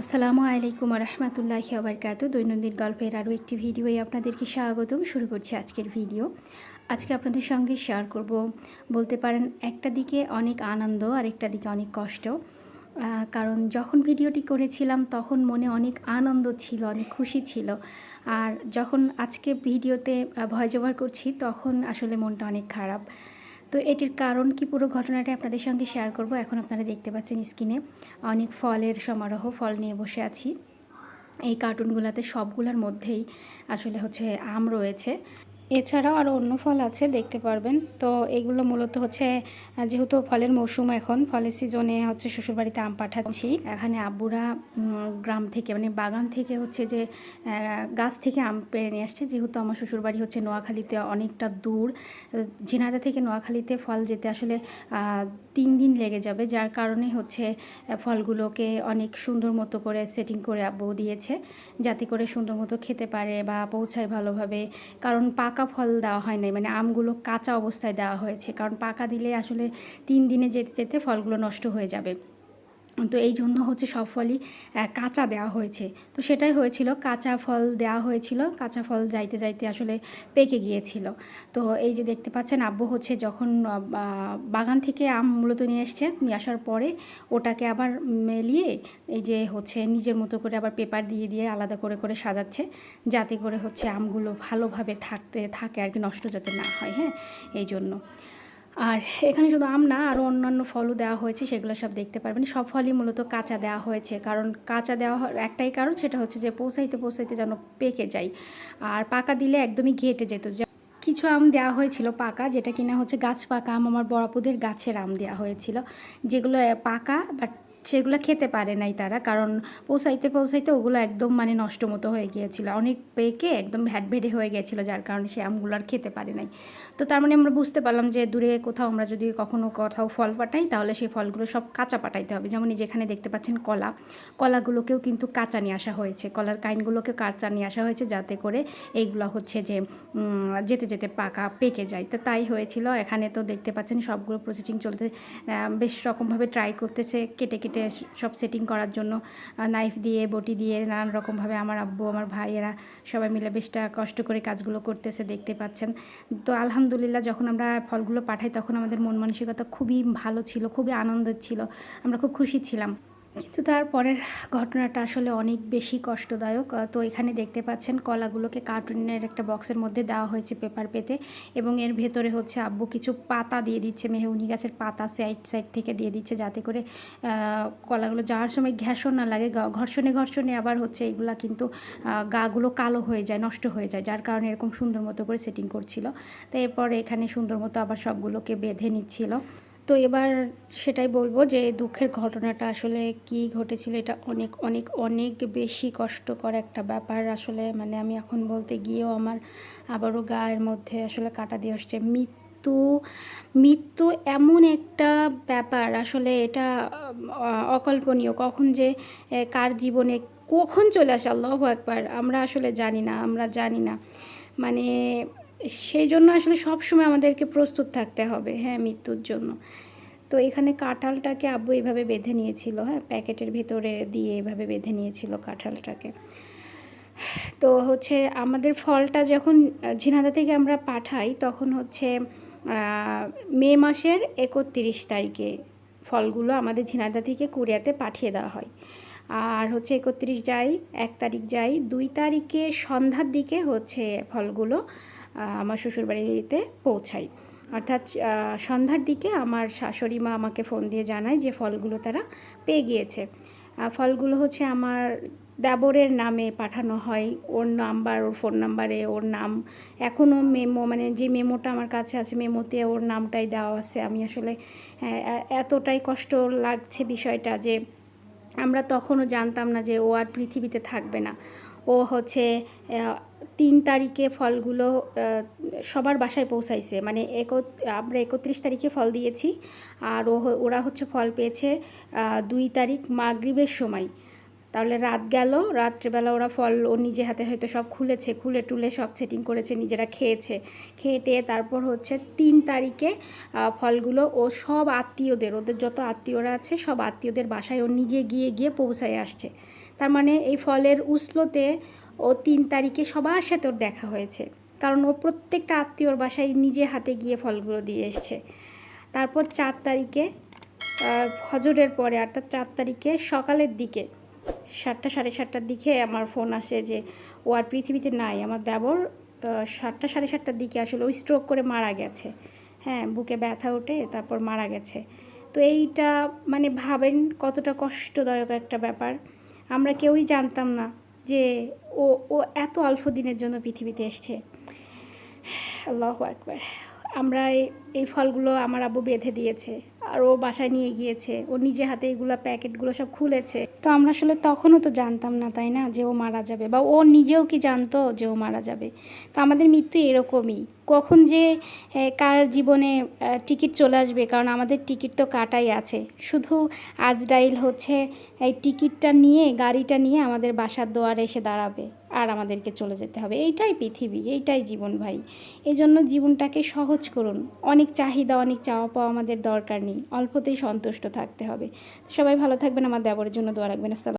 আসসালামু আলাইকুম রহমতুল্লাহি আবরকাত দৈনন্দিন গল্পের আরও একটি ভিডিওয়ে আপনাদেরকে স্বাগতম। শুরু করছি আজকের ভিডিও। আজকে আপনাদের সঙ্গে শেয়ার করব। বলতে পারেন, একটা দিকে অনেক আনন্দ আর একটা দিকে অনেক কষ্ট। কারণ যখন ভিডিওটি করেছিলাম, তখন মনে অনেক আনন্দ ছিল, অনেক খুশি ছিল। আর যখন আজকে ভিডিওতে ভয় ওভার করছি, তখন আসলে মনটা অনেক খারাপ। তো এটির কারণ কি? পুরো ঘটনাটা আপনাদের সঙ্গে শেয়ার করব। এখন আপনারা দেখতে পাচ্ছেন স্ক্রিনে অনেক ফলের সমারোহ, ফল নিয়ে বসে আছি। এই কার্টুনগুলোতে সবগুলোর মধ্যেই আসলে হচ্ছে আম রয়েছে। এছাড়াও আরও অন্য ফল আছে, দেখতে পারবেন। তো এগুলো মূলত হচ্ছে যেহেতু ফলের মৌসুম এখন, ফলের সিজনে হচ্ছে শ্বশুরবাড়িতে আম পাঠাচ্ছি। এখানে আব্বুরা গ্রাম থেকে মানে বাগান থেকে হচ্ছে যে গাছ থেকে আম পেড়ে নিয়ে আসছে। যেহেতু আমার শ্বশুরবাড়ি হচ্ছে নোয়াখালীতে অনেকটা দূর, ঝিনাইদহ থেকে নোয়াখালীতে ফল যেতে আসলে তিন দিন লেগে যাবে। যার কারণে হচ্ছে ফলগুলোকে অনেক সুন্দর মতো করে সেটিং করে আব্বু দিয়েছে, যাতে করে সুন্দর মতো খেতে পারে বা পৌঁছায় ভালোভাবে। কারণ পাকা ফল দেওয়া হয় নাই মানে আমগুলো কাঁচা অবস্থায় দেওয়া হয়েছে। কারণ পাকা দিলে আসলে তিন দিনে যেতে যেতে ফলগুলো নষ্ট হয়ে যাবে। তো এই জন্য হচ্ছে সব ফলই কাঁচা দেওয়া হয়েছে। তো সেটাই হয়েছিল, কাঁচা ফল দেওয়া হয়েছিল, কাঁচা ফল যাইতে যাইতে আসলে পেকে গিয়েছিল। তো এই যে দেখতে পাচ্ছেন, আব্বু হচ্ছে যখন বাগান থেকে আম মূলত নিয়ে এসছে, নিয়ে আসার পরে ওটাকে আবার মেলিয়ে এই যে হচ্ছে নিজের মতো করে আবার পেপার দিয়ে দিয়ে আলাদা করে করে সাজাচ্ছে, যাতে করে হচ্ছে আমগুলো ভালোভাবে থাকতে, থাকে আর কি, নষ্ট যাতে না হয় হ্যাঁ এই জন্য। আর এখানে শুধু আম না আরও অন্যান্য ফলও দেওয়া হয়েছে, সেগুলো সব দেখতে পারবেন। সব ফলই মূলত কাঁচা দেওয়া হয়েছে, কারণ কাঁচা দেওয়া হওয়ার একটাই কারণ, সেটা হচ্ছে যে পৌঁছাইতে পৌঁছাইতে যেন পেকে যায়। আর পাকা দিলে একদমই ঘেটে যেত। কিছু আম দেওয়া হয়েছিল পাকা, যেটা কিনা হচ্ছে গাছ পাকা আম, আমার বড়াপুদের গাছের আম দেওয়া হয়েছিল। যেগুলো পাকা বাট সেগুলো খেতে পারে নাই তারা, কারণ পৌঁছাইতে পৌঁছাইতে ওগুলো একদম মানে নষ্ট মতো হয়ে গিয়েছিল। অনেক পেকে একদম ভ্যাট ভেড়ে হয়ে গিয়েছিল, যার কারণে সে আমগুলো আর খেতে পারে নাই। তো তার মানে আমরা বুঝতে পারলাম যে দূরে কোথাও আমরা যদি কখনও কোথাও ফল পাঠাই, তাহলে সেই ফলগুলো সব কাঁচা পাঠাইতে হবে। যেমন যেখানে দেখতে পাচ্ছেন কলা, কলাগুলোকেও কিন্তু কাঁচা নিয়ে আসা হয়েছে। কলার কাইনগুলোকে কাঁচা নিয়ে আসা হয়েছে যাতে করে এইগুলো হচ্ছে যে যেতে যেতে পাকা, পেকে যায়। তো তাই হয়েছিল। এখানে তো দেখতে পাচ্ছেন সবগুলো প্রসেসিং চলতে বেশ রকমভাবে ট্রাই করতেছে, কেটে কেটে সব সেটিং করার জন্য নাইফ দিয়ে, বটি দিয়ে নানান রকমভাবে আমার আব্বু, আমার ভাইয়েরা সবাই মিলে বেশটা কষ্ট করে কাজগুলো করতেছে দেখতে পাচ্ছেন। তো আলহামদুলিল্লাহ যখন আমরা ফলগুলো পাঠাই তখন আমাদের মন মানসিকতা খুবই ভালো ছিল, খুবই আনন্দ ছিল, আমরা খুব খুশি ছিলাম। কিন্তু তারপরের ঘটনাটা আসলে অনেক বেশি কষ্টদায়ক। তো এখানে দেখতে পাচ্ছেন কলাগুলোকে কার্টুনের একটা বক্সের মধ্যে দেওয়া হয়েছে পেপার পেতে এবং এর ভেতরে হচ্ছে আব্বু কিছু পাতা দিয়ে দিচ্ছে মেহউনি গাছের পাতা সাইড সাইড থেকে দিয়ে দিচ্ছে যাতে করে কলাগুলো যাওয়ার সময় ঘ্যাসও না লাগে। ঘর্ষণে ঘর্ষণে আবার হচ্ছে এগুলা কিন্তু গাগুলো কালো হয়ে যায়, নষ্ট হয়ে যায়, যার কারণে এরকম সুন্দর মতো করে সেটিং করছিল। তো এরপরে এখানে সুন্দর মতো আবার সবগুলোকে বেঁধে নিচ্ছিল। তো এবার সেটাই বলব যে দুঃখের ঘটনাটা আসলে কি ঘটেছিল, এটা অনেক অনেক অনেক বেশি কষ্টকর একটা ব্যাপার। আসলে মানে আমি এখন বলতে গিয়েও আমার আবারও গায়ের মধ্যে আসলে কাটা দিয়ে আসছে। মৃত্যু মৃত্যু এমন একটা ব্যাপার, আসলে এটা অকল্পনীয়। কখন যে কার জীবনে কখন চলে আসে, আল্লাহ একবার আমরা আসলে জানি না, আমরা জানি না। মানে সেই জন্য আসলে সব সময় আমাদেরকে প্রস্তুত থাকতে হবে হ্যাঁ মৃত্যুর জন্য। তো এখানে কাঁঠালটাকে আব্বু এইভাবে বেঁধে নিয়েছিল হ্যাঁ প্যাকেটের ভেতরে দিয়ে এভাবে বেঁধে নিয়েছিল কাঁঠালটাকে। তো হচ্ছে আমাদের ফলটা যখন ঝিনাইদহ থেকে আমরা পাঠাই, তখন হচ্ছে মে মাসের একত্রিশ তারিখে ফলগুলো আমাদের ঝিনাইদহ থেকে কুরিয়াতে পাঠিয়ে দেওয়া হয়। আর হচ্ছে একত্রিশ যাই, এক তারিখ যাই, দুই তারিখে সন্ধ্যার দিকে হচ্ছে ফলগুলো আমার শ্বশুরবাড়িতে পৌঁছায় অর্থাৎ সন্ধ্যার দিকে আমার শাশুড়ি মা আমাকে ফোন দিয়ে জানায় যে ফলগুলো তারা পেয়ে গিয়েছে। ফলগুলো হচ্ছে আমার দেবরের নামে পাঠানো হয়। ওর নাম্বার, ওর ফোন নাম্বারে ওর নাম। এখনও মেমো মানে যে মেমোটা আমার কাছে আছে, মেমোতে ওর নামটাই দেওয়া আছে। আমি আসলে এতটাই কষ্ট লাগছে বিষয়টা যে আমরা তখনও জানতাম না যে ও আর পৃথিবীতে থাকবে না। ও হচ্ছে তিন তারিখে ফলগুলো সবার বাসায় পৌঁছাইছে। মানে একত আমরা একত্রিশ তারিখে ফল দিয়েছি আর ও ওরা হচ্ছে ফল পেয়েছে দুই তারিখ মাগরিবের সময়। তাহলে রাত গেল, রাত্রেবেলা ওরা ফল ও নিজে হাতে হয়তো সব খুলেছে, খুলে টুলে সব সেটিং করেছে, নিজেরা খেয়েছে। খেয়ে টেয়ে তারপর হচ্ছে তিন তারিখে ফলগুলো ও সব আত্মীয়দের, ওদের যত আত্মীয়রা আছে, সব আত্মীয়দের বাসায় ও নিজে গিয়ে গিয়ে পৌঁছায় আসছে। তার মানে এই ফলের উসলোতে ও তিন তারিখে সবার সাথে ওর দেখা হয়েছে। কারণ ও প্রত্যেকটা আত্মীয়র বাসায় নিজে হাতে গিয়ে ফলগুলো দিয়ে এসছে। তারপর চার তারিখে হজরের পরে, অর্থাৎ চার তারিখে সকালের দিকে, সাতটা, সাড়ে সাতটার দিকে আমার ফোন আসে যে, ও আর পৃথিবীতে নাই, আমার দেবর সাতটা, সাড়ে সাতটার দিকে আসলে ওই স্ট্রোক করে মারা গেছে। হ্যাঁ বুকে ব্যথা ওঠে, তারপর মারা গেছে। তো এইটা মানে ভাবেন কতটা কষ্টদায়ক একটা ব্যাপার। আমরা কেউই জানতাম না যে ও ও এত অল্প দিনের জন্য পৃথিবীতে এসছে। আল্লাহ একবার আমরা এই এই ফলগুলো আমার আব্বু বেঁধে দিয়েছে। আর ও বাসায় নিয়ে গিয়েছে। ও নিজে হাতে এগুলো প্যাকেটগুলো সব খুলেছে। তো আমরা আসলে তখনও তো জানতাম না, তাই না, যে ও মারা যাবে? বা ও নিজেও কি জানতো যে ও মারা যাবে? তো আমাদের মৃত্যু এরকমই। কখন যে কার জীবনে টিকিট চলে আসবে? কারণ আমাদের টিকিট তো কাটাই আছে। শুধু আজরাইল হচ্ছে এই টিকিটটা নিয়ে, গাড়িটা নিয়ে আমাদের বাসার দোয়ারে এসে দাঁড়াবে। আর আমাদেরকে চলে যেতে হবে। এইটাই পৃথিবী, এইটাই জীবন ভাই। এই জন্য জীবনটাকে সহজ করুন। অনেক চাহিদা, অনেক চাওয়া পাওয়া আমাদের দরকার নেই। অল্পতেই সন্তুষ্ট থাকতে হবে। সবাই ভালো থাকবেন, আমার দেবরের জন্য দোয়া রাখবেন। আসসালাম